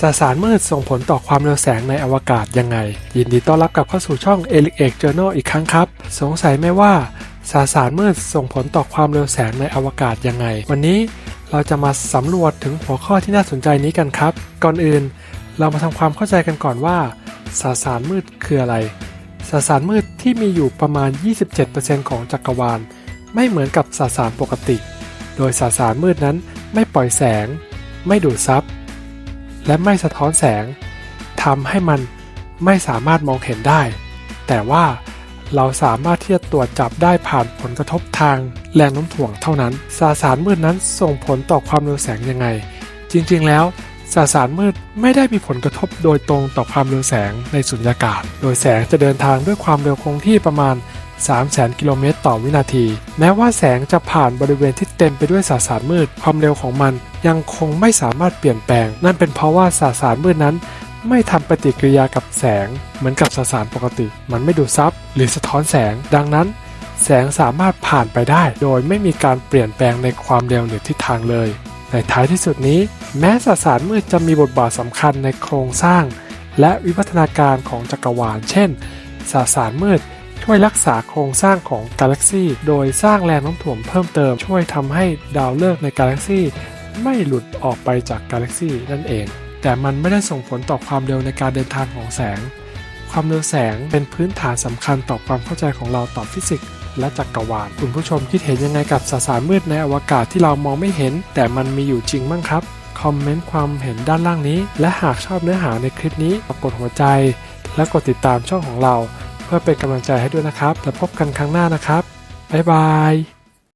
สสารมืดส่งผลต่อความเร็วแสงในอวกาศยังไง ยินดีต้อนรับกลับเข้าสู่ช่อง e l i c X Journal อีกครั้งครับ สงสัยไหมว่าสสารมืดส่งผลต่อความเร็วแสงในอวกาศยังไง วันนี้เราจะมาสำรวจถึงหัวข้อที่น่าสนใจนี้กันครับ ก่อนอื่น เรามาทำความเข้าใจกันก่อนว่าสสารมืดคืออะไร สสารมืดที่มีอยู่ประมาณ 27%ของจักรวาล ไม่เหมือนกับสสารปกติ โดยสสารมืดนั้นไม่ปล่อยแสง ไม่ดูดซับ และไม่สะท้อนแสงทำให้มันไม่สามารถมองเห็นได้ แต่ว่าเราสามารถที่จะตรวจจับได้ผ่านผลกระทบทางแรงโน้มถ่วงเท่านั้น สสารมืดนั้นส่งผลต่อความเร็วแสงยังไง จริงๆ แล้วสสารมืดไม่ได้มีผลกระทบโดยตรงต่อความเร็วแสงในสุญญากาศ โดยแสงจะเดินทางด้วยความเร็วคงที่ประมาณ 300,000 กิโลเมตรต่อวินาที แม้ว่าแสงจะผ่านบริเวณที่เต็มไปด้วยสสารมืด ความเร็วของมันยังคงไม่สามารถเปลี่ยนแปลง นั่นเป็นเพราะว่าสสารมืดนั้น ไม่ทำปฏิกิริยากับแสง เหมือนกับสสารปกติ มันไม่ดูดซับหรือสะท้อนแสง ดังนั้น แสงสามารถผ่านไปได้ โดยไม่มีการเปลี่ยนแปลงในความเร็วหรือทิศทางเลย ในท้ายที่สุดนี้ แม้สสารมืดจะมีบทบาทสำคัญในโครงสร้าง และวิวัฒนาการของจักรวาล เช่นสสารมืด ช่วยรักษาโครงสร้างของกาแล็กซีโดยสร้างแรงโน้มถ่วงเพิ่มเติม ช่วยทำให้ดาวฤกษ์ในกาแล็กซีไม่หลุดออกไปจากกาแล็กซีนั่นเอง แต่มันไม่ได้ส่งผลต่อความเร็วในการเดินทางของแสง ความเร็วแสงเป็นพื้นฐานสำคัญต่อความเข้าใจของเราต่อฟิสิกส์และจักรวาล คุณผู้ชมคิดเห็นยังไงกับสสารมืดในอวกาศที่เรามองไม่เห็น แต่มันมีอยู่จริงมั้งครับ คอมเมนต์ความเห็นด้านล่างนี้ และหากชอบเนื้อหาในคลิปนี้กดหัวใจ และกดติดตามช่องของเรา เพื่อเป็นกำลังใจให้ด้วยนะครับ แล้วพบกันครั้งหน้านะครับ บ๊ายบาย